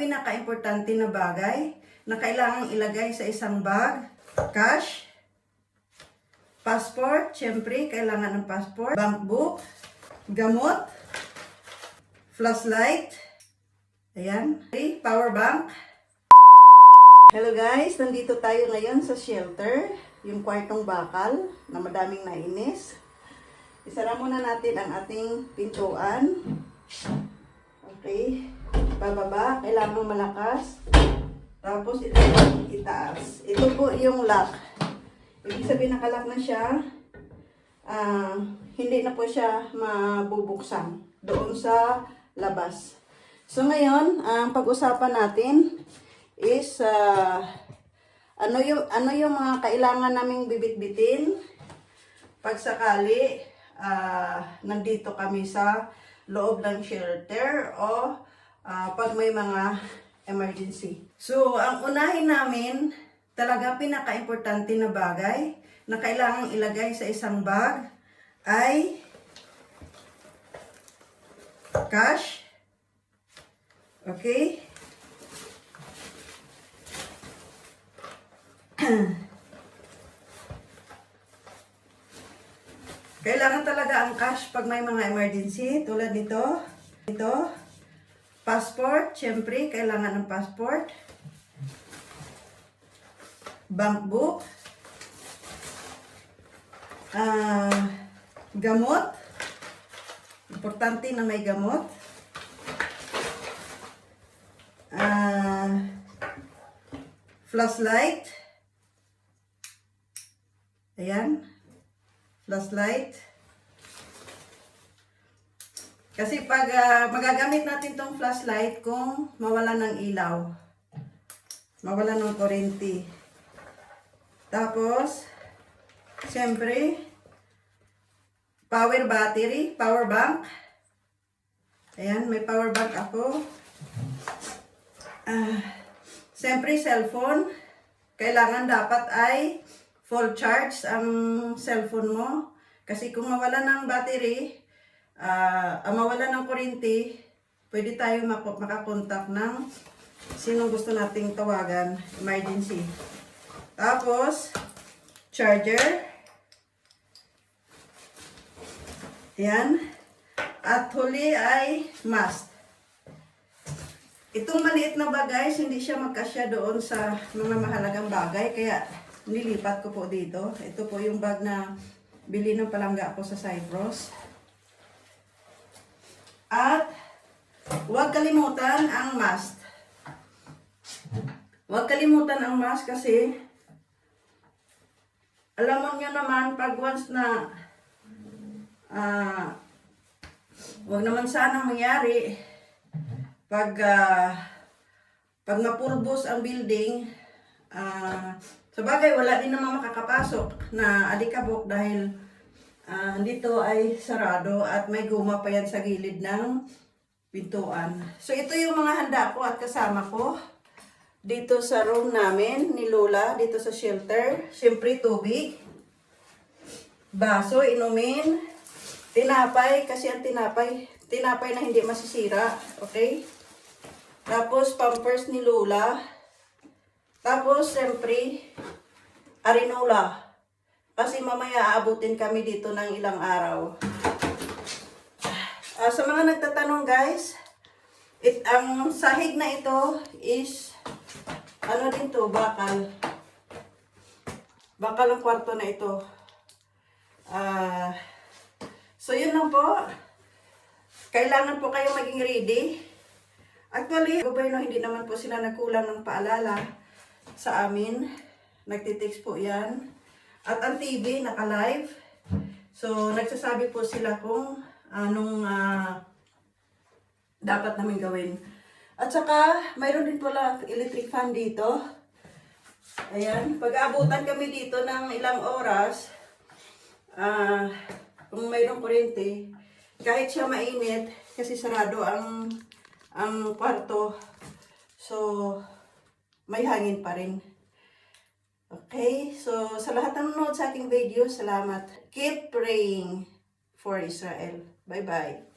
pinaka-importante na bagay na kailangang ilagay sa isang bag. Cash, passport, syempre, kailangan ng passport, bank book, gamot, flashlight, ayan, power bank. Hello guys, nandito tayo ngayon sa shelter, yung kwartong bakal na madaming nainis. Isara muna natin ang ating pintuan. Okay, bababa, kailangan malakas. Tapos ito itaas. Ito po yung lock. Ibig sabihin nakalock na siya. Ah, hindi na po siya mabubuksan doon sa labas. So ngayon, ang pag-usapan natin is ah, ano yung ano yung mga kailangan naming bibit-bitin pag sakali ah, nandito kami sa loob ng shelter o ah, pag may mga emergency. So, ang unahin namin, talaga pinaka-importante na bagay na kailangang ilagay sa isang bag ay cash. Okay? Kailangan talaga ang cash pag may mga emergency tulad nito. Ito. Passport, syempre, kailangan ng passport. Bank book. Ah, gamot. Importante na may gamot. Ah, flashlight. Ayan. Flashlight. Kasi pag ah, magagamit natin tong flashlight kung mawala ng ilaw. Mawala ng kuryente. Tapos, siyempre, power battery, power bank. Ayan, may power bank ako. Ah, siyempre, cellphone. Kailangan dapat ay full charge ang cellphone mo. Kasi kung mawala ng battery, ah ang mawala ng kuryente, pwede tayo mak- makakontak ng sino gusto nating tawagan, emergency. Tapos, charger. Yan. At huli ay mask. Itong maliit na bagay, hindi siya magkasya doon sa mga mahalagang bagay, kaya nilipat ko po dito. Ito po yung bag na bili ng palangga ko sa Cyprus. At huwag kalimutan ang mask. Huwag kalimutan ang mask kasi alam mo naman pag once na ah wag naman sana mangyari pag ah, pag napulbos ang building ah sa bagay wala din naman makakapasok na alikabok dahil ah, dito ay sarado at may guma pa yan sa gilid ng pintuan. So ito yung mga handa ko at kasama ko dito sa room namin ni Lola, dito sa shelter. Siyempre tubig, baso, inumin, tinapay, kasi ang tinapay, tinapay na hindi masisira, okay? Tapos pampers ni Lola. Tapos siyempre, arinola. Kasi mamaya aabutin kami dito ng ilang araw. Ah, sa mga nagtatanong guys, it, ang sahig na ito is ano din to, bakal. Bakal ang kwarto na ito. Ah, so yun lang po. Kailangan po kayo maging ready. Actually, gobyerno hindi naman po sila nagkulang ng paalala sa amin. Nagtitext po yan. At ang TV, naka-live. So, nagsasabi po sila kung anong ah, dapat namin gawin. At saka, mayroon din pala electric fan dito. Ayan, pag-abutan kami dito ng ilang oras, ah, kung mayroong kuryente, kahit siya mainit, kasi sarado ang ang kwarto, so may hangin pa rin. Okay, so sa lahat ng nanonood sa aking video, salamat. Keep praying for Israel. Bye-bye.